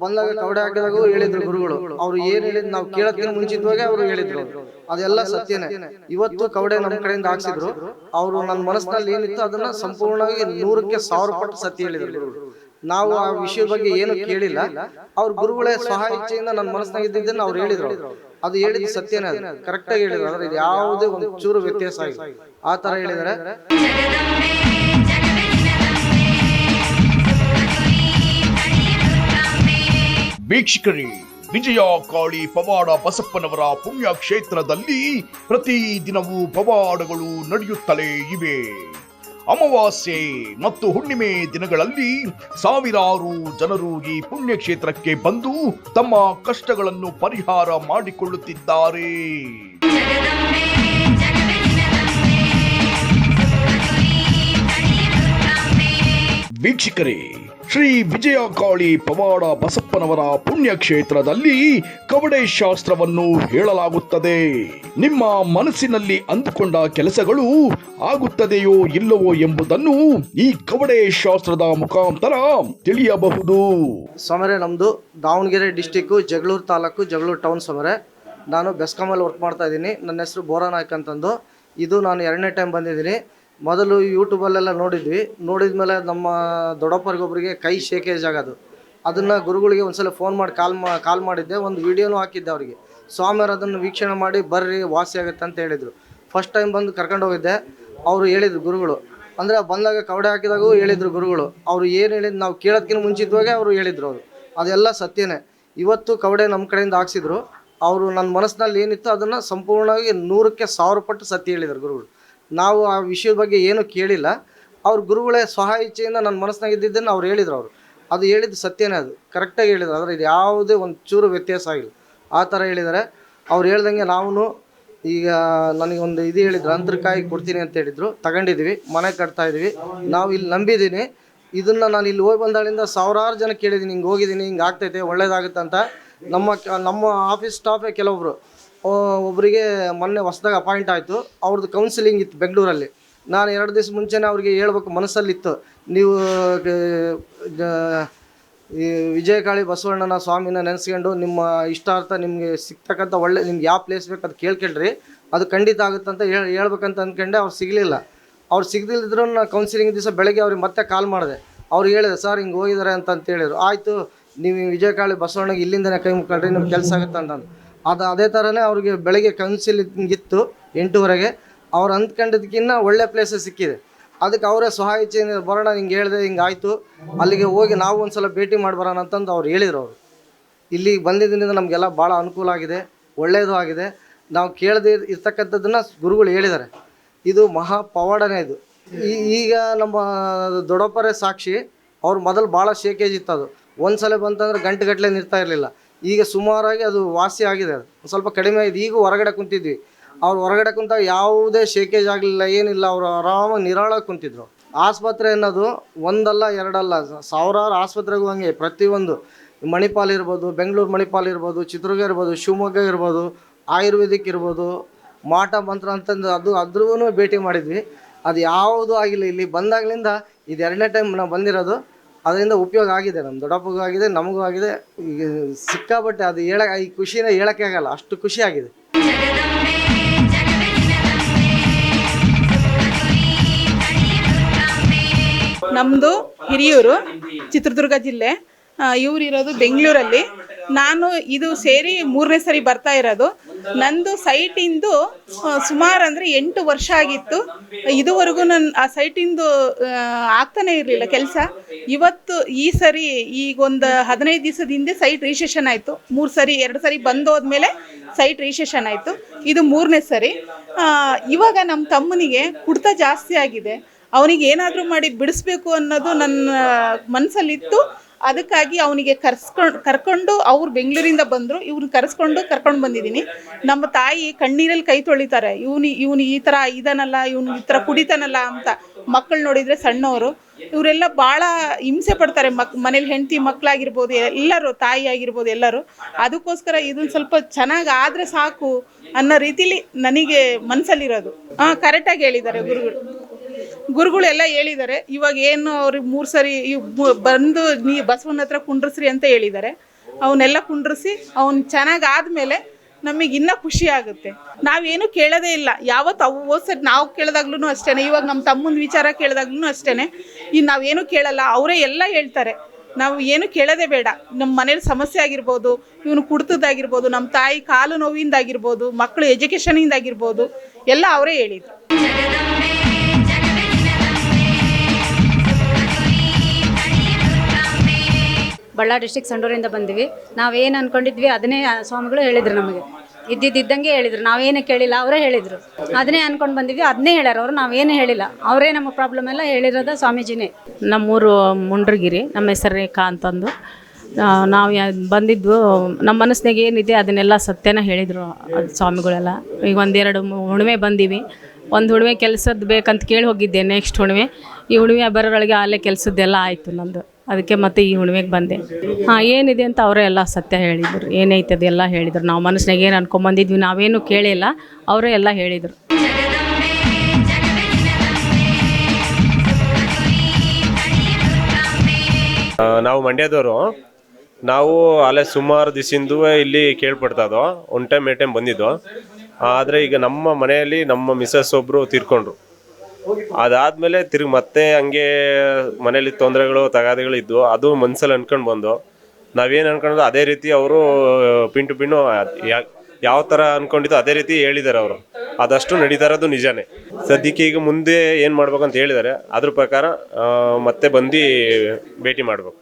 ಬಂದಾಗ ಕವಡೆ ಹಾಕಿದಾಗ ಹೇಳಿದ್ರು ಗುರುಗಳು. ಅವ್ರು ಏನ್ ಹೇಳಿದ್ ನಾವು ಕೇಳಕ್ಕಿಂತ ಮುಂಚಿತವಾಗಿ ಅವ್ರು ಹೇಳಿದ್ರು ಅದೆಲ್ಲ ಸತ್ಯನೇ. ಇವತ್ತು ಕವಡೆ ನಮ್ಮ ಕಡೆಯಿಂದ ಹಾಕ್ಸಿದ್ರು. ಅವರು ನನ್ನ ಮನಸ್ಸಿನಲ್ಲಿ ಏನಿತ್ತು ಅದನ್ನ ಸಂಪೂರ್ಣವಾಗಿ ನೂರಕ್ಕೆ ಸಾವಿರ ಪಟ್ಟು ಸತ್ಯ ಹೇಳಿದ್ರು ಗುರುಗಳು. ನಾವು ಆ ವಿಷಯ ಬಗ್ಗೆ ಏನು ಕೇಳಿಲ್ಲ. ಅವ್ರ ಗುರುಗಳೇ ಸಹಾಯ ಇಚ್ಛೆಯಿಂದ ನನ್ನ ಮನಸ್ಸಿನಾಗ ಇದ್ದಿದ್ದನ್ನ ಅವ್ರು ಹೇಳಿದ್ರು ಅದು ಹೇಳಿದ ಸತ್ಯನೇ ಅದು. ಕರೆಕ್ಟ್ ಆಗಿ ಹೇಳಿದ್ರು. ಇದು ಯಾವುದೇ ಒಂದು ಚೂರು ವ್ಯತ್ಯಾಸ ಆಗಿದೆ ಆ ತರ ಹೇಳಿದಾರೆ. ವೀಕ್ಷಕರೇ, ವಿಜಯ ಕಾಳಿ ಪವಾಡ ಬಸಪ್ಪನವರ ಪುಣ್ಯ ಕ್ಷೇತ್ರದಲ್ಲಿ ಪ್ರತಿ ದಿನವೂ ಪವಾಡಗಳು ನಡೆಯುತ್ತಲೇ ಇವೆ. ಅಮಾವಾಸ್ಯೆ ಮತ್ತು ಹುಣ್ಣಿಮೆ ದಿನಗಳಲ್ಲಿ ಸಾವಿರಾರು ಜನರು ಈ ಪುಣ್ಯಕ್ಷೇತ್ರಕ್ಕೆ ಬಂದು ತಮ್ಮ ಕಷ್ಟಗಳನ್ನು ಪರಿಹಾರ ಮಾಡಿಕೊಳ್ಳುತ್ತಿದ್ದಾರೆ. ವೀಕ್ಷಕರೇ, ಶ್ರೀ ವಿಜಯ ಕಾಳಿ ಪವಾಡ ಬಸಪ್ಪನವರ ಪುಣ್ಯ ಕ್ಷೇತ್ರದಲ್ಲಿ ಕವಡೆ ಶಾಸ್ತ್ರವನ್ನು ಹೇಳಲಾಗುತ್ತದೆ. ನಿಮ್ಮ ಮನಸ್ಸಿನಲ್ಲಿ ಅಂದುಕೊಂಡ ಕೆಲಸಗಳು ಆಗುತ್ತದೆಯೋ ಇಲ್ಲವೋ ಎಂಬುದನ್ನು ಈ ಕವಡೆ ಶಾಸ್ತ್ರದ ಮುಖಾಂತರ ತಿಳಿಯಬಹುದು. ಸಮರೆ ನಮ್ದು ದಾವಣಗೆರೆ ಡಿಸ್ಟಿಕ್ ಜಗಳೂರು ತಾಲೂಕು, ಜಗಳೂರು ಟೌನ್ ಸಮರೆ. ನಾನು ಬೆಸ್ಕಾಮಲ್ಲಿ ವರ್ಕ್ ಮಾಡ್ತಾ ಇದ್ದೀನಿ. ನನ್ನ ಹೆಸರು ಬೋರಾ ನಾಯ್ಕ್ ಅಂತಂದು. ಇದು ನಾನು ಎರಡನೇ ಟೈಮ್ ಬಂದಿದ್ದೀನಿ. ಮೊದಲು ಯೂಟ್ಯೂಬಲ್ಲೆಲ್ಲ ನೋಡಿದ್ವಿ. ನೋಡಿದ ಮೇಲೆ ನಮ್ಮ ದೊಡ್ಡಪ್ಪರಿಗೊಬ್ಬರಿಗೆ ಕೈ ಶೇಕೇಜ್ ಆಗೋದು. ಅದನ್ನು ಗುರುಗಳಿಗೆ ಒಂದ್ಸಲ ಫೋನ್ ಮಾಡಿ ಕಾಲ್ ಕಾಲ್ ಮಾಡಿದ್ದೆ. ಒಂದು ವಿಡಿಯೋನೂ ಹಾಕಿದ್ದೆ ಅವರಿಗೆ. ಸ್ವಾಮಿಯವರು ಅದನ್ನು ವೀಕ್ಷಣೆ ಮಾಡಿ ಬರ್ರಿ, ವಾಸಿ ಆಗುತ್ತೆ ಅಂತ ಹೇಳಿದರು. ಫಸ್ಟ್ ಟೈಮ್ ಬಂದು ಕರ್ಕೊಂಡು ಹೋಗಿದ್ದೆ. ಅವರು ಹೇಳಿದ್ರು ಗುರುಗಳು. ಅಂದರೆ ಬಂದಾಗ ಕವಡೆ ಹಾಕಿದಾಗೂ ಹೇಳಿದ್ರು ಗುರುಗಳು. ಅವ್ರು ಏನು ಹೇಳಿದ್ ನಾವು ಕೇಳೋದಕ್ಕಿಂತ ಮುಂಚಿದ್ವಾಗೆ ಅವರು ಹೇಳಿದ್ರು ಅವರು. ಅದೆಲ್ಲ ಸತ್ಯನೇ. ಇವತ್ತು ಕವಡೆ ನಮ್ಮ ಕಡೆಯಿಂದ ಹಾಕ್ಸಿದ್ರು. ಅವರು ನನ್ನ ಮನಸ್ಸಿನಲ್ಲಿ ಏನಿತ್ತು ಅದನ್ನು ಸಂಪೂರ್ಣವಾಗಿ ನೂರಕ್ಕೆ ಸಾವಿರ ಪಟ್ಟು ಸತ್ಯ ಹೇಳಿದ್ರು ಗುರುಗಳು. ನಾವು ಆ ವಿಷಯದ ಬಗ್ಗೆ ಏನು ಕೇಳಿಲ್ಲ. ಅವ್ರ ಗುರುಗಳೇ ಸಹಾಯ ಇಚ್ಛೆಯಿಂದ ನನ್ನ ಮನಸ್ಸಿನಾಗ ಇದ್ದಿದ್ದನ್ನು ಅವ್ರು ಹೇಳಿದ್ರು ಅವರು. ಅದು ಹೇಳಿದ್ದು ಸತ್ಯನೇ ಅದು. ಕರೆಕ್ಟಾಗಿ ಹೇಳಿದ್ರು. ಆದರೆ ಇದು ಯಾವುದೇ ಒಂದು ಚೂರು ವ್ಯತ್ಯಾಸ ಆಗಿಲ್ಲ ಆ ಥರ ಹೇಳಿದ್ದಾರೆ. ಅವ್ರು ಹೇಳ್ದಂಗೆ ನಾವು ಈಗ ನನಗೆ ಒಂದು ಇದು ಹೇಳಿದ್ರು, ಅಂತರ್ಕಾಯಿ ಕೊಡ್ತೀನಿ ಅಂತ ಹೇಳಿದ್ರು. ತಗೊಂಡಿದ್ವಿ ಮನೆ ಕಟ್ತಾ ನಾವು ಇಲ್ಲಿ ನಂಬಿದ್ದೀನಿ. ಇದನ್ನು ನಾನು ಇಲ್ಲಿ ಹೋಗಿ ಬಂದಾಳಿಂದ ಸಾವಿರಾರು ಜನ ಕೇಳಿದ್ದೀನಿ. ಹಿಂಗೆ ಹೋಗಿದ್ದೀನಿ, ಹಿಂಗೆ ಆಗ್ತೈತೆ, ಒಳ್ಳೇದಾಗುತ್ತೆ ಅಂತ. ನಮ್ಮ ನಮ್ಮ ಆಫೀಸ್ ಸ್ಟಾಫೇ ಕೆಲವೊಬ್ರು. ಒಬ್ಬರಿಗೆ ಮೊನ್ನೆ ಹೊಸ್ದಾಗ ಅಪಾಯಿಂಟ್ ಆಯಿತು. ಅವ್ರದ್ದು ಕೌನ್ಸಿಲಿಂಗ್ ಇತ್ತು ಬೆಂಗಳೂರಲ್ಲಿ. ನಾನು ಎರಡು ದಿವಸ ಮುಂಚೆನೇ ಅವ್ರಿಗೆ ಹೇಳ್ಬೇಕು ಮನಸ್ಸಲ್ಲಿತ್ತು. ನೀವು ಈ ವಿಜಯಕಾಳಿ ಬಸವಣ್ಣನ ಸ್ವಾಮಿನ ನೆನೆಸ್ಕೊಂಡು ನಿಮ್ಮ ಇಷ್ಟಾರ್ಥ ನಿಮಗೆ ಸಿಗ್ತಕ್ಕಂಥ ಒಳ್ಳೆ, ನಿಮ್ಗೆ ಯಾವ ಪ್ಲೇಸ್ ಬೇಕು ಅದು ಕೇಳ್ಕೊಳ್ರಿ. ಅದು ಖಂಡಿತ ಆಗುತ್ತೆ ಅಂತ ಹೇಳಿ, ಹೇಳ್ಬೇಕಂತ ಅಂದ್ಕೊಂಡೆ ಅವ್ರು ಸಿಗಲಿಲ್ಲ. ಅವ್ರು ಸಿಗದಿಲ್ಲದ್ರು ನಾನು ಕೌನ್ಸಿಲಿಂಗ್ ದಿವಸ ಬೆಳಗ್ಗೆ ಅವ್ರಿಗೆ ಮತ್ತೆ ಕಾಲ್ ಮಾಡಿದೆ. ಅವ್ರು ಹೇಳಿದೆ, ಸರ್ ಹಿಂಗೆ ಹೋಗಿದ್ದಾರೆ ಅಂತ ಹೇಳಿದ್ರು. ಆಯಿತು, ನೀವು ವಿಜಯಕಾಳಿ ಬಸವಣ್ಣಗೆ ಇಲ್ಲಿಂದನೇ ಕೈ ಮುಕ್ಕೊಳ್ರಿ ನಿಮ್ಗೆ ಕೆಲಸ ಆಗುತ್ತೆ? ಅಂತಂದು ಅದು, ಅದೇ ಥರನೇ ಅವ್ರಿಗೆ ಬೆಳಗ್ಗೆ ಕೌನ್ಸಿಲಿಂಗ್ ಇತ್ತು ಎಂಟೂವರೆಗೆ. ಅವ್ರು ಅಂದ್ಕೊಂಡಿದ್ದಕ್ಕಿಂತ ಒಳ್ಳೆ ಪ್ಲೇಸಸ್ ಸಿಕ್ಕಿದೆ. ಅದಕ್ಕೆ ಅವರೇ ಸಹಾಯ ಬರೋಣ, ಹಿಂಗೆ ಹೇಳಿದೆ, ಹಿಂಗೆ ಆಯಿತು. ಅಲ್ಲಿಗೆ ಹೋಗಿ ನಾವು ಒಂದ್ಸಲ ಭೇಟಿ ಮಾಡಿ ಬರೋಣ ಅಂತಂದು ಅವ್ರು ಹೇಳಿದ್ರು ಅವರು. ಇಲ್ಲಿ ಬಂದಿದ್ದರಿಂದ ನಮಗೆಲ್ಲ ಭಾಳ ಅನುಕೂಲ ಆಗಿದೆ ಒಳ್ಳೆಯದು ಆಗಿದೆ. ನಾವು ಕೇಳದೆ ಇರ್ತಕ್ಕಂಥದ್ದನ್ನು ಗುರುಗಳು ಹೇಳಿದ್ದಾರೆ. ಇದು ಮಹಾ ಪವಾಡನೇ ಇದು. ಈಗ ನಮ್ಮ ದೊಡ್ಡಪ್ಪರೇ ಸಾಕ್ಷಿ, ಅವ್ರು ಮೊದಲು ಭಾಳ ಶೇಕೇಜ್ ಇತ್ತು ಅದು. ಒಂದು ಸಲ ಬಂತಂದ್ರೆ ಗಂಟೆಗಟ್ಟಲೆ ನಿರ್ತಾ ಇರಲಿಲ್ಲ. ಈಗ ಸುಮಾರಾಗಿ ಅದು ವಾಸಿ ಆಗಿದೆ ಅದು. ಸ್ವಲ್ಪ ಕಡಿಮೆ ಆಗಿದೆ. ಈಗ ಹೊರಗಡೆ ಕುಂತಿದ್ವಿ. ಅವ್ರು ಹೊರಗಡೆ ಕುಂತ ಯಾವುದೇ ಶೇಕೇಜ್ ಆಗಲಿಲ್ಲ, ಏನಿಲ್ಲ, ಅವರು ಆರಾಮಾಗಿ ನಿರಾಳಾಗಿ ಕುಂತಿದ್ರು. ಆಸ್ಪತ್ರೆ ಅನ್ನೋದು ಒಂದಲ್ಲ ಎರಡಲ್ಲ, ಸಾವಿರಾರು ಆಸ್ಪತ್ರೆಗೂ ಹಂಗೆ. ಪ್ರತಿಯೊಂದು ಮಣಿಪಾಲ್ ಇರ್ಬೋದು, ಬೆಂಗಳೂರು ಮಣಿಪಾಲ್ ಇರ್ಬೋದು, ಚಿತ್ರದುರ್ಗ ಇರ್ಬೋದು, ಶಿವಮೊಗ್ಗ ಇರ್ಬೋದು, ಆಯುರ್ವೇದಿಕ್ ಇರ್ಬೋದು, ಮಾಟ ಮಂತ್ರ ಅಂತಂದು ಅದು ಅದ್ರೂ ಭೇಟಿ ಮಾಡಿದ್ವಿ. ಅದು ಯಾವುದು ಆಗಿಲ್ಲ. ಇಲ್ಲಿ ಬಂದಾಗಲಿಂದ ಇದು ಎರಡನೇ ಟೈಮ್ ನಾವು ಬಂದಿರೋದು, ಅದರಿಂದ ಉಪಯೋಗ ಆಗಿದೆ. ನಮ್ಮ ದೊಡ್ಡಪ್ಪಗೂ ಆಗಿದೆ, ನಮಗೂ ಆಗಿದೆ. ಈಗ ಸಿಕ್ಕಾಬಟ್ಟೆ ಅದು ಹೇಳ, ಈ ಖುಷಿನ ಹೇಳೋಕ್ಕೆ ಆಗಲ್ಲ. ಅಷ್ಟು ಖುಷಿ ಆಗಿದೆ. ನಮ್ಮದು ಹಿರಿಯೂರು, ಚಿತ್ರದುರ್ಗ ಜಿಲ್ಲೆ. ಇವ್ರು ಇರೋದು ಬೆಂಗಳೂರಲ್ಲಿ. ನಾನು ಇದು ಸೇರಿ ಮೂರನೇ ಸರಿ ಬರ್ತಾ ಇರೋದು. ನಂದು ಸೈಟಿಂದು ಸುಮಾರು ಅಂದರೆ ಎಂಟು ವರ್ಷ ಆಗಿತ್ತು. ಇದುವರೆಗೂ ನನ್ನ ಆ ಸೈಟಿಂದು ಆಗ್ತಾನೇ ಇರಲಿಲ್ಲ ಕೆಲಸ. ಇವತ್ತು ಈ ಸರಿ ಈಗ ಒಂದು ಹದಿನೈದು ದಿವಸದ ಹಿಂದೆ ಸೈಟ್ ರಿಜಿಸ್ಟ್ರೇಷನ್ ಆಯಿತು. ಮೂರು ಸರಿ, ಎರಡು ಸರಿ ಬಂದೋದ್ಮೇಲೆ ಸೈಟ್ ರಿಜಿಸ್ಟ್ರೇಷನ್ ಆಯಿತು. ಇದು ಮೂರನೇ ಸರಿ. ಇವಾಗ ನಮ್ಮ ತಮ್ಮನಿಗೆ ಕುಡ್ತ ಜಾಸ್ತಿ ಆಗಿದೆ. ಅವನಿಗೆ ಏನಾದರೂ ಮಾಡಿ ಬಿಡಿಸ್ಬೇಕು ಅನ್ನೋದು ನನ್ನ ಮನಸ್ಸಲ್ಲಿತ್ತು ಅದಕ್ಕಾಗಿ ಅವನಿಗೆ ಕರ್ಸ್ಕೊಂಡು, ಕರ್ಕೊಂಡು ಅವ್ರು ಬೆಂಗಳೂರಿಂದ ಬಂದರು. ಇವ್ರನ್ನ ಕರೆಸ್ಕೊಂಡು ಕರ್ಕೊಂಡು ಬಂದಿದ್ದೀನಿ. ನಮ್ಮ ತಾಯಿ ಕಣ್ಣೀರಲ್ಲಿ ಕೈ ತೊಳಿತಾರೆ. ಇವನು ಇವನು ಈ ಥರ ಇದಾನಲ್ಲ, ಇವನು ಈ ಥರ ಕುಡಿತಾನಲ್ಲ ಅಂತ. ಮಕ್ಕಳು ನೋಡಿದರೆ ಸಣ್ಣವರು. ಇವರೆಲ್ಲ ಭಾಳ ಹಿಂಸೆ ಪಡ್ತಾರೆ. ಮಕ್, ಮನೇಲಿ ಹೆಂಡತಿ ಮಕ್ಕಳಾಗಿರ್ಬೋದು ಎಲ್ಲರೂ, ತಾಯಿ ಆಗಿರ್ಬೋದು, ಎಲ್ಲರೂ. ಅದಕ್ಕೋಸ್ಕರ ಇದನ್ನು ಸ್ವಲ್ಪ ಚೆನ್ನಾಗಿ ಆದರೆ ಸಾಕು ಅನ್ನೋ ರೀತಿಲಿ ನನಗೆ ಮನಸ್ಸಲ್ಲಿರೋದು ಹಾಂ ಕರೆಕ್ಟಾಗಿ ಹೇಳಿದ್ದಾರೆ ಗುರುಗಳು. ಗುರುಗಳೆಲ್ಲ ಹೇಳಿದ್ದಾರೆ, ಇವಾಗ ಏನು ಅವ್ರಿಗೆ ಮೂರು ಸರಿ ಬಂದು ನೀ ಬಸವನ ಹತ್ರ ಕುಂಡ್ರಸ್ರಿ ಅಂತ ಹೇಳಿದ್ದಾರೆ. ಅವನ್ನೆಲ್ಲ ಕುಂಡ್ರಿಸಿ, ಅವ್ನು ಚೆನ್ನಾಗಿ ಆದಮೇಲೆ ನಮಗೆ ಇನ್ನೂ ಖುಷಿ ಆಗುತ್ತೆ. ನಾವೇನು ಕೇಳೋದೇ ಇಲ್ಲ. ಯಾವತ್ತು ಅವು ಹೋದ್ಸರಿ ನಾವು ಕೇಳಿದಾಗ್ಲೂ ಅಷ್ಟೇ ಇವಾಗ ನಮ್ಮ ತಮ್ಮನ ವಿಚಾರ ಕೇಳಿದಾಗ್ಲೂ ಅಷ್ಟೇ ಇನ್ನು ನಾವೇನು ಕೇಳಲ್ಲ, ಅವರೇ ಎಲ್ಲ ಹೇಳ್ತಾರೆ. ನಾವು ಏನು ಕೇಳೋದೇ ಬೇಡ. ನಮ್ಮ ಮನೇಲಿ ಸಮಸ್ಯೆ ಆಗಿರ್ಬೋದು, ಇವನು ಕುಡ್ತದ್ದಾಗಿರ್ಬೋದು ನಮ್ಮ ತಾಯಿ ಕಾಲು ನೋವಿಂದಾಗಿರ್ಬೋದು ಮಕ್ಕಳು ಎಜುಕೇಷನಿಂದಾಗಿರ್ಬೋದು ಎಲ್ಲ ಅವರೇ ಹೇಳಿದ್ರು. ಬಳ್ಳಾರಿ ಡಿಸ್ಟಿಕ್ ಸಂಡೂರಿಂದ ಬಂದ್ವಿ. ನಾವೇನು ಅನ್ಕೊಂಡಿದ್ವಿ, ಅದನ್ನೇ ಸ್ವಾಮಿಗಳು ಹೇಳಿದ್ರು ನಮಗೆ. ಇದ್ದಿದ್ದಂಗೆ ಹೇಳಿದ್ರು. ನಾವೇನು ಕೇಳಿಲ್ಲ, ಅವರೇ ಹೇಳಿದರು. ಅದನ್ನೇ ಅನ್ಕೊಂಡು ಬಂದಿದ್ವಿ ಅದನ್ನೇ ಹೇಳ್ಯಾರ ಅವರು. ನಾವೇನು ಹೇಳಿಲ್ಲ. ಅವರೇ ನಮ್ಮ ಪ್ರಾಬ್ಲಮ್ ಎಲ್ಲ ಹೇಳಿರೋದ ಸ್ವಾಮೀಜಿನೇ. ನಮ್ಮೂರು ಮುಂಡ್ರಗಿರಿ, ನಮ್ಮ ಹೆಸರು ರೇಖಾ ಅಂತಂದು. ನಾವು ಬಂದಿದ್ದು, ನಮ್ಮ ಮನಸ್ಸಿನಾಗ ಏನಿದೆ, ಅದನ್ನೆಲ್ಲ ಸತ್ಯನ ಹೇಳಿದರು ಸ್ವಾಮಿಗಳೆಲ್ಲ. ಈಗ ಒಂದೆರಡು ಹುಣ್ಮೆ ಬಂದೀವಿ. ಒಂದು ಹುಣ್ಮೆ ಕೆಲಸದ್ದು ಬೇಕಂತ ಕೇಳಿ ಹೋಗಿದ್ದೆ ನೆಕ್ಸ್ಟ್ ಹುಣ್ಮೆ. ಈ ಹುಣ್ಮೆ ಬರೋರೊಳಗೆ ಅಲ್ಲೇ ಕೆಲಸದ್ದೆಲ್ಲ ಆಯಿತು ನಂದು. ಅದಕ್ಕೆ ಮತ್ತೆ ಈ ಹುಣ್ಮೆಗೆ ಬಂದೆ. ಹಾಂ, ಏನಿದೆ ಅಂತ ಅವರೇ ಎಲ್ಲ ಸತ್ಯ ಹೇಳಿದರು. ಏನೈತೆ ಅದೆಲ್ಲ ಹೇಳಿದರು. ನಾವು ಮನಸ್ಸಿನಾಗ ಏನು ಅನ್ಕೊಂಬಂದಿದ್ವಿ, ನಾವೇನು ಕೇಳಿಲ್ಲ. ಅವರೇ ಎಲ್ಲ ಹೇಳಿದರು. ನಾವು ಮಂಡ್ಯದವರು. ನಾವು ಅಲ್ಲೇ ಸುಮಾರು ದಿವಸದಿಂದ ಇಲ್ಲಿ ಕೇಳ್ಪಡ್ತಾ ಇದ್ದೋ ಒನ್ ಟೈಮ್ ಏ ಟೈಮ್ ಬಂದಿದ್ದು. ಆದರೆ ಈಗ ನಮ್ಮ ಮನೆಯಲ್ಲಿ ನಮ್ಮ ಮಿಸಸ್ ಒಬ್ಬರು ತೀರ್ಕೊಂಡ್ರು. ಅದಾದಮೇಲೆ ತಿರುಗಿ ಮತ್ತೆ ಹಂಗೆ ಮನೇಲಿ ತೊಂದರೆಗಳು, ತಗಾದೆಗಳು ಇದ್ವು. ಅದು ಮನ್ಸಲ್ಲಿ ಅನ್ಕೊಂಡು ಬಂದು, ನಾವೇನು ಅನ್ಕೊಂಡ್ರು ಅದೇ ರೀತಿ ಅವರು ಪಿನ್ ಟು ಪಿನ್ನು ಯಾವ ಥರ ಅನ್ಕೊಂಡಿದ್ದು ಅದೇ ರೀತಿ ಹೇಳಿದ್ದಾರೆ ಅವರು. ಅದಷ್ಟು ನಡೀತಾ ಇರೋದು ನಿಜಾನೇ. ಸದ್ಯಕ್ಕೆ ಈಗ ಮುಂದೆ ಏನು ಮಾಡ್ಬೇಕಂತ ಹೇಳಿದ್ದಾರೆ ಅದ್ರ ಪ್ರಕಾರ ಮತ್ತೆ ಬಂದು ಭೇಟಿ ಮಾಡಬೇಕು.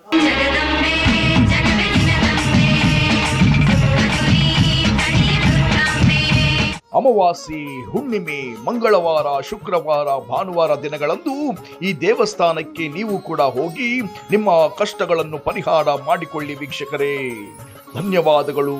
ಅಮಾವಾಸ್ಯೆ, ಹುಣ್ಣಿಮೆ, ಮಂಗಳವಾರ, ಶುಕ್ರವಾರ, ಭಾನುವಾರ ದಿನಗಳಂದು ಈ ದೇವಸ್ಥಾನಕ್ಕೆ ನೀವು ಕೂಡ ಹೋಗಿ ನಿಮ್ಮ ಕಷ್ಟಗಳನ್ನು ಪರಿಹಾರ ಮಾಡಿಕೊಳ್ಳಿ ವೀಕ್ಷಕರೇ. ಧನ್ಯವಾದಗಳು.